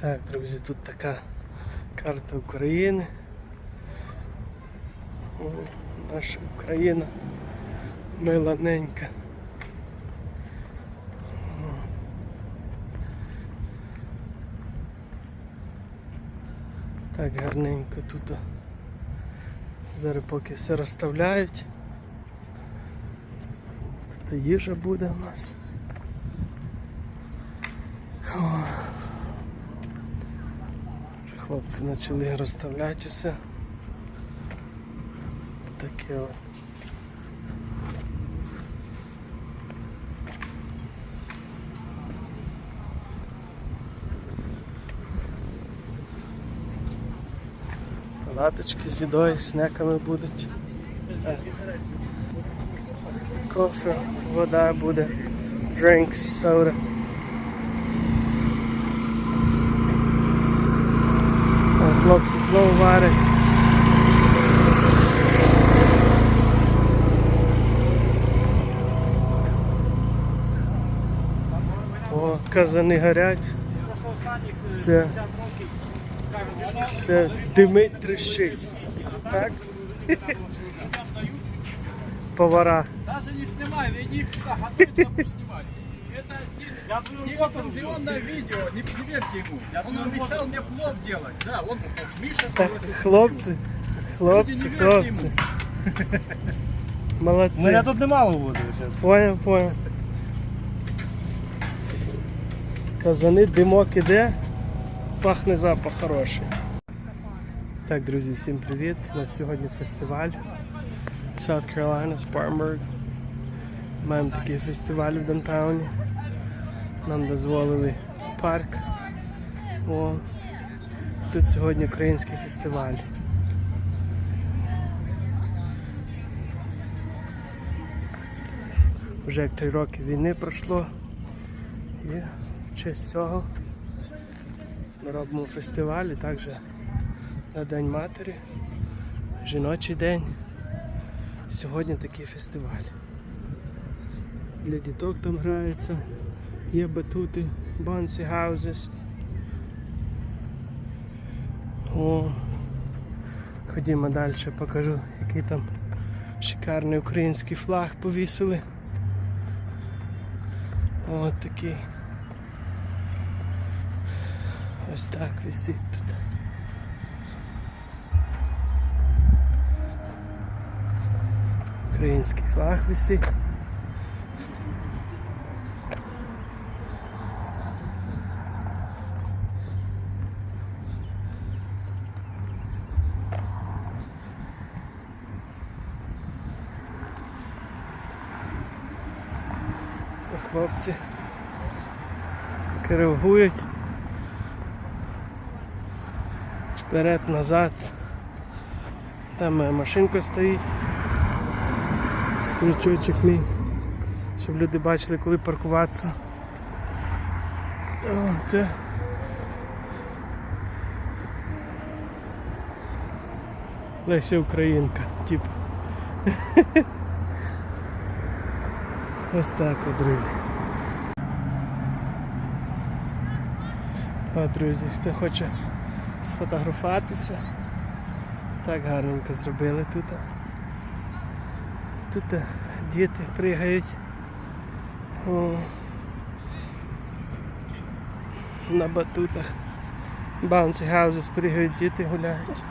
Так, друзі, тут така карта України. О, наша Україна миланенька. Так гарненько тут. Зараз поки все розставляють. Тут їжа буде у нас. О. Хлопці почали розставляти все. Таке от. Палаточки з їдою, снеками будуть. Кофе, вода буде, drinks, сода. О, Хлопці плов варять. О, казани горять. Все. Все димить, трещить. Так? Повара. Даже не снимай, веди их сюда, готовить, а пусть снимать. Это не, не лицензионное видео, не, не верьте ему. Он обещал мне плов делать. Да, он Миша Так, согласился. хлопці, хлопці. Молодці. Ну я тут немало буду зараз. Понял, понял. Казани, димок іде, пахне запах хороший. Так, друзі, всім привіт. У нас сьогодні фестиваль South Carolina, Spartanburg. Маємо такий фестиваль в Донтауні. Нам дозволили парк. О, тут сьогодні український фестиваль. Вже як три роки війни пройшло. І в честь цього ми робимо фестиваль і також на День Матері, жіночий день. Сьогодні такий фестиваль. Для діток там грається, є батути, бонсі хаузес. О, ходімо далі, покажу, який там шикарний український флаг повісили. От такий. Ось так висить тут. Український флаг висить. Хлопці коригують вперед, назад. Там моя машинка стоїть. Ключочок мій. Щоб люди бачили, коли паркуватися. О, це. Леся Українка, тип. Ось так друзі. О, друзі, хто хоче сфотографуватися, так гарненько зробили тут. Тут діти пригають. О, на батутах. Bouncy houses пригають, діти гуляють.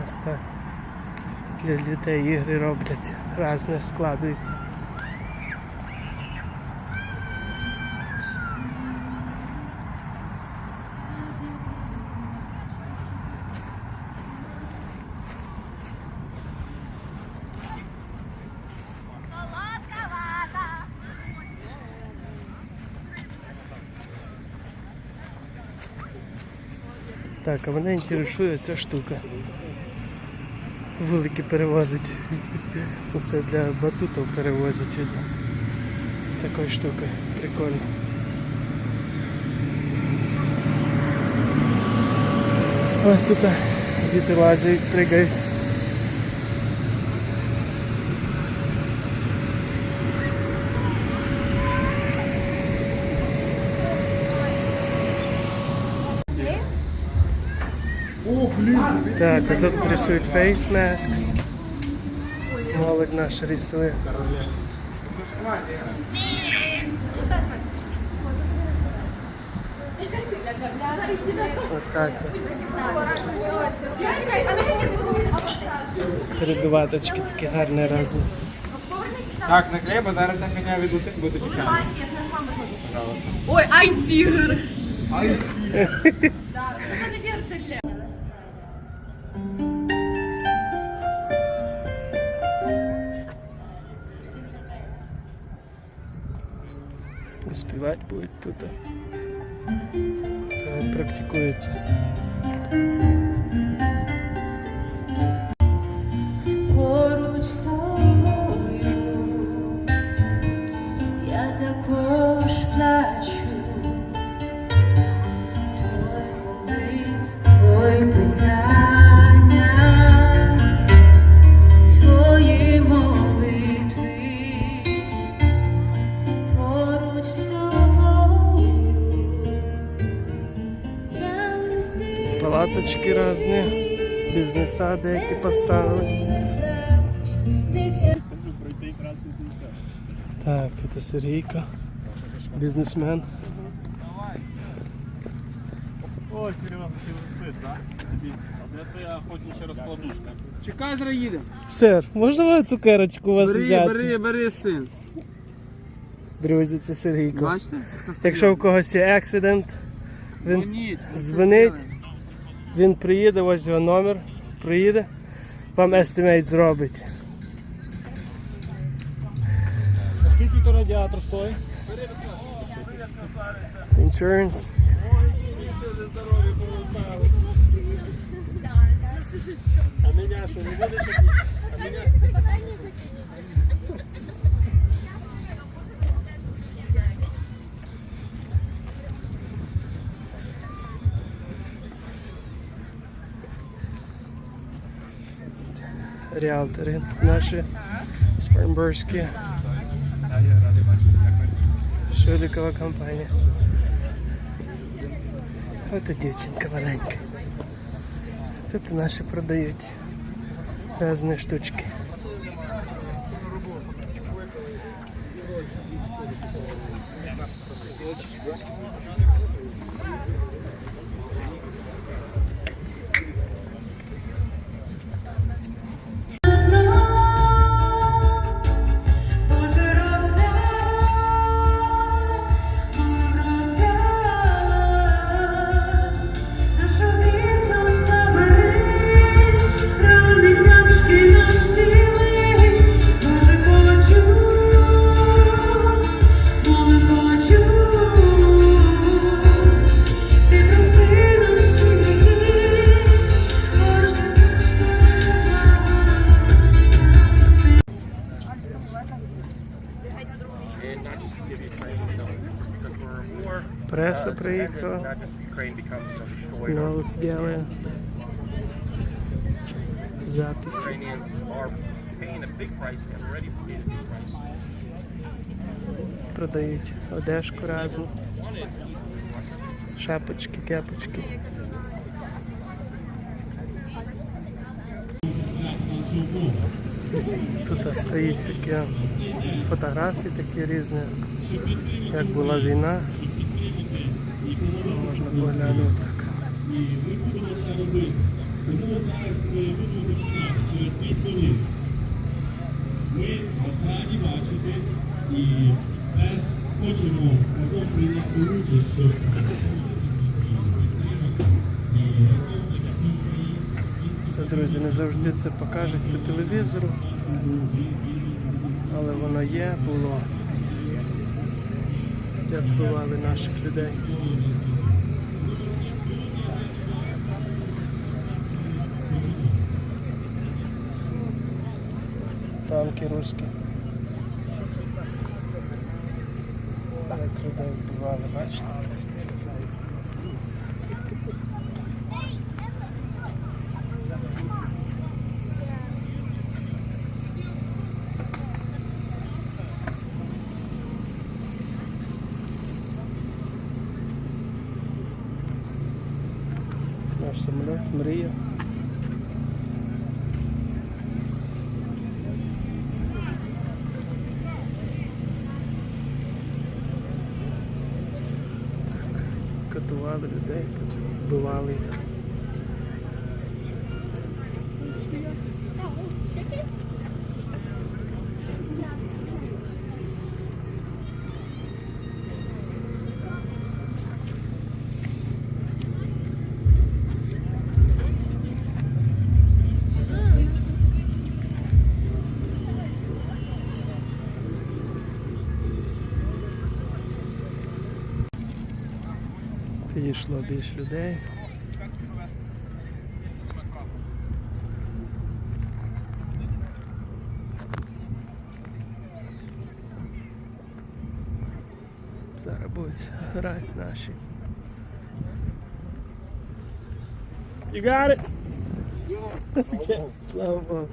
Нас для дітей ігри роблять, різне складують. Так, а мене інтересує ця штука. Вулики перевозить. Це для батутів перевозять. видно. Такою штукою. Прикольно. Ось тут діти лазять, пригають. Так, а тут рисують face masks. Молодь наша рисує. Вот так. Передуваточки такі гарні різні. Так, наклей, бо зараз ця фігня відлетить, буде печально. Ой, ай, тигр! Ай, Співати будуть тут. Е, Практикується. Бізнеса деякі поставили. Так, тут Сергійко, бізнесмен. О, Серега, ти так? А де твоя охотнича розкладушка? Чекай, зараз їдемо. Сер, можна мою цукерочку у вас Бери, взяти? бери, бери, син. Друзі, це Сергійко. Бачите? Це Якщо у когось є акцидент, він Дзвоніть. дзвонить, він приїде, ось його номер, приїде, вам естимейт зробить. Скільки то радіатор стоїть? Insurance. А мене що, не будеш? Ріалтори наші Спарнбурзькі. Шулікова компанія. Ось дівчинка маленька. Тут наші продають різні штучки. Продають одежку разну. Шапочки, кепочки. Тут стоїть такі фотографії такі різні, як була війна. Можна поглянути так. Це, друзі, не завжди це покажуть по телевізору, але воно є, було. Як вбивали наших людей. Танки русські. Як людей вбивали, бачите? Наш самоліт мрія. Вбивали людей, потім Підійшло більш людей. Зараз будуть грати наші. You got it? Okay, Слава Богу.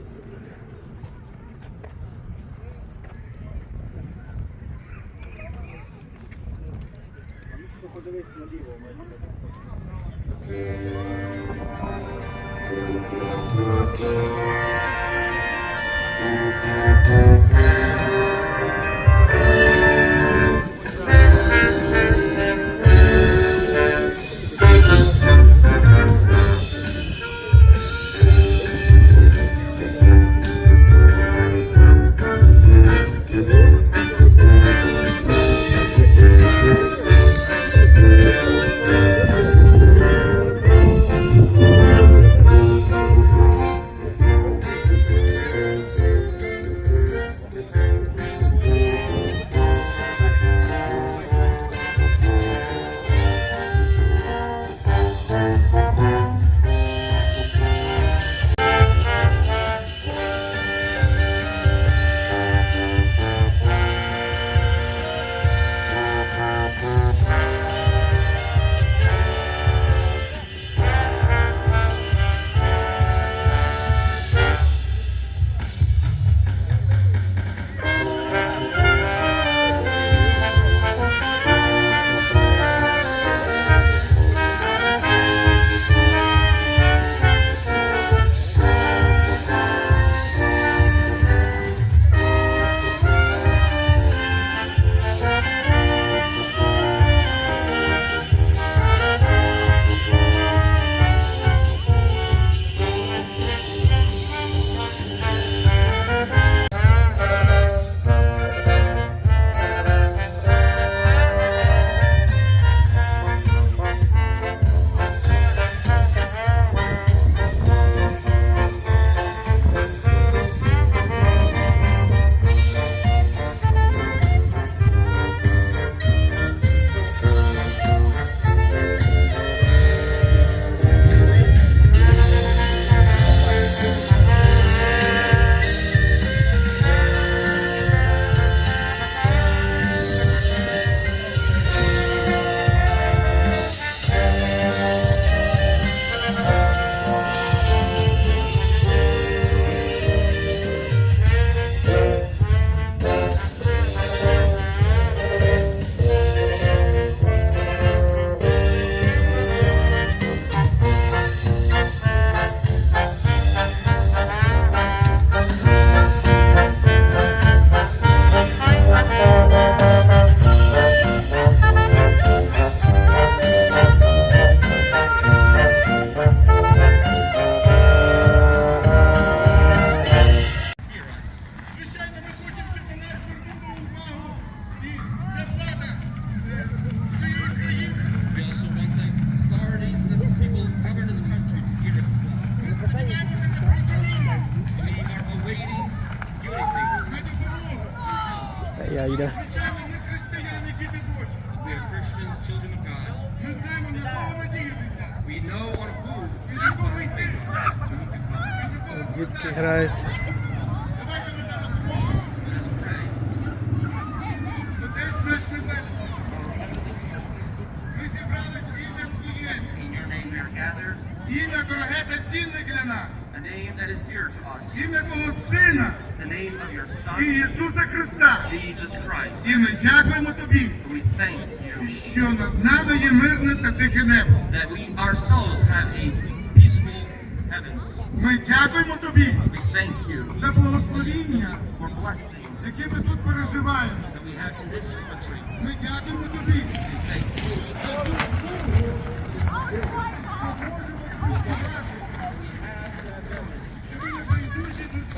Ім'я дороге та цінне для нас. Name that is dear to us. Ім'я Твого Сина The name of your і Son, Ісуса Христа. Jesus Christ. І ми дякуємо Тобі, We thank you що над нами є мирне та тихе небо. that we ourselves have a peaceful heavens. Ми дякуємо Тобі We thank you за благословіння, for blessings які ми тут переживаємо. that we have in this country. Ми дякуємо Тобі We thank you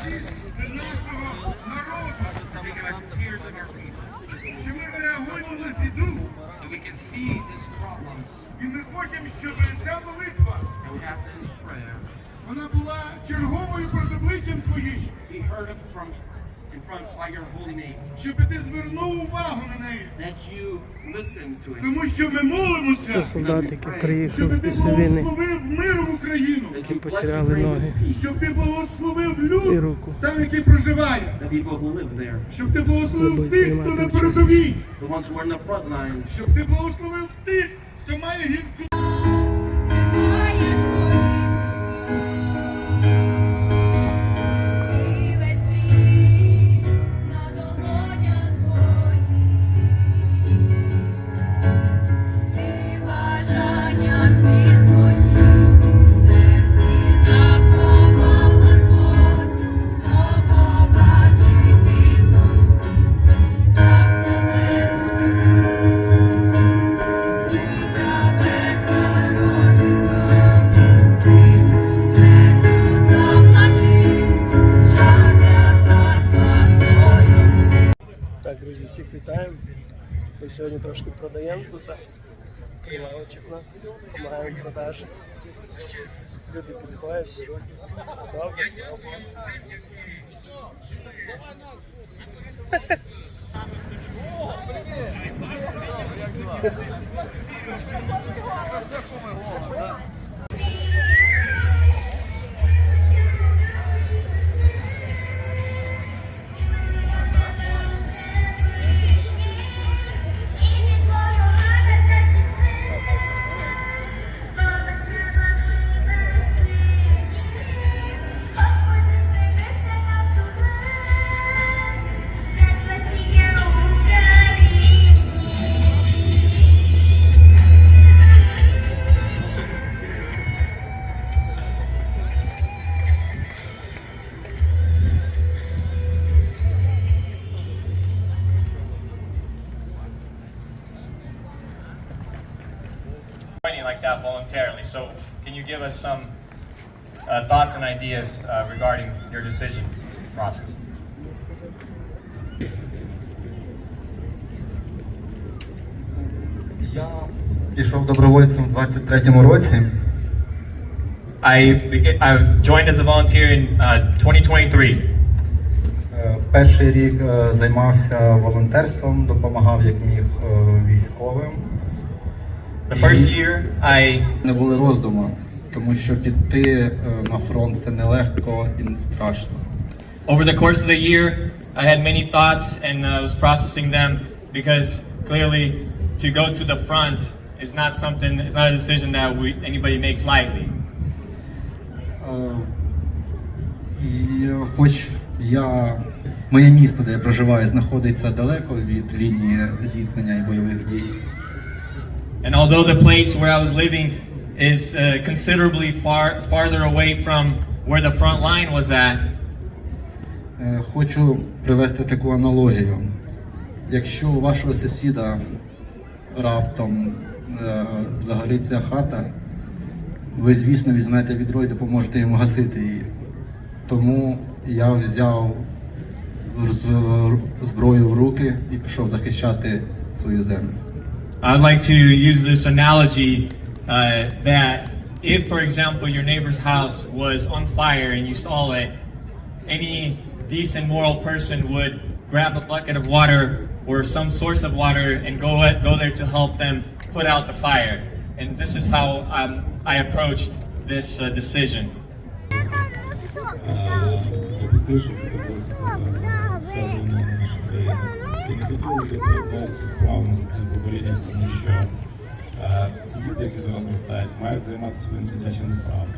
за ту До нашого народу. Що ми реагуємо на біду. And we can see his problems. І ми хочемо, щоб ця молитва, And we ask that his prayer вона була черговою перед обличчям твоїм. be heard from in front by your holy name. Щоб ти звернув увагу на неї. That you listen to it. Тому що ми Це молимося, солдат, який приїхав щоб ти після війни, благословив мир в Україну. Які потеряли ноги. Щоб ти благословив і люд, руку. там, який проживає. The people who live there, Щоб ти благословив тих, хто на передовій. the ones who are in the front lines, Щоб ти благословив тих, хто має гідку. У нас, допомагаємо продажі. Люди підходять, беруть. Все добре, слава Богу. voluntarily. So, can you give us some uh, thoughts and ideas uh, regarding your decision process? Я пішов добровольцем у 23-му році. I, I joined as a volunteer in uh, 2023. Е, Перший рік е, займався волонтерством, допомагав як міг е, військовим. The first year, I Не були роздуму, тому що піти е, на фронт це нелегко і не страшно. Over the course of the year, I had many thoughts and uh, was processing them because clearly to go to the front is not something, it's not a decision that we, anybody makes lightly. Е, е, хоч я моє місто, де я проживаю, знаходиться далеко від лінії зіткнення і бойових дій. And although the place where I was living is uh, considerably far farther away from where the front line was at, Е, Хочу привести таку аналогію. Якщо у вашого сусіда раптом е, загориться хата, ви, звісно, візьмете відро і допоможете йому гасити її. Тому я взяв зброю в руки і пішов захищати свою землю. I'd like to use this analogy uh, that if, for example, your neighbor's house was on fire and you saw it, any decent moral person would grab a bucket of water or some source of water and go at, go there to help them put out the fire. And this is how um, I approached this uh, decision. Uh, і не хотіли справно покоління, тому що ці діти, які зараз ростають, мають займатися своїми дитячими справами.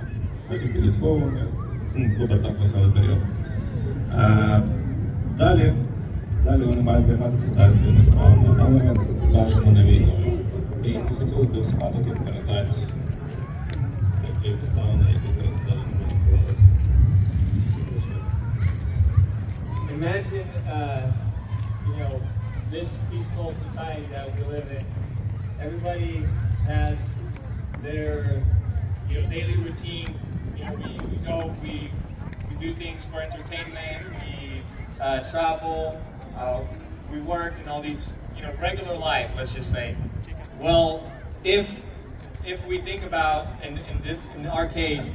Потім підлітковими, добре так веселий період. Далі, далі вони мають займатися далі своїми справами, але бажано не війною. І не хотілося б згадувати, передати такі обставини, які зараз далі не склалися. Imagine, uh, this peaceful society that we live in. Everybody has their you know daily routine. You know, we, we go, we we do things for entertainment, we uh, travel, uh, we work, and all these you know regular life. Let's just say. Well, if if we think about in, in this in our case,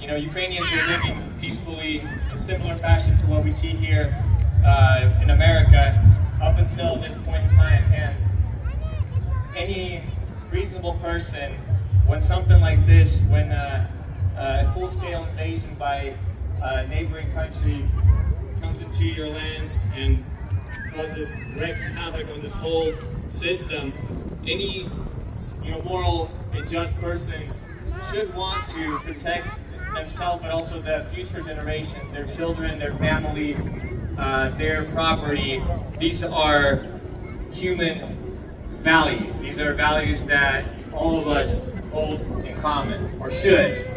you know, Ukrainians were living peacefully in similar fashion to what we see here uh, in America up until this point in time, and any reasonable person, when something like this, when uh, uh, a full-scale invasion by a neighboring country comes into your land and causes wreaks havoc on this whole system, any you know moral and just person should want to protect themselves, but also the future generations, their children, their families, uh, their property. These are human values. These are values that all of us hold in common, or should.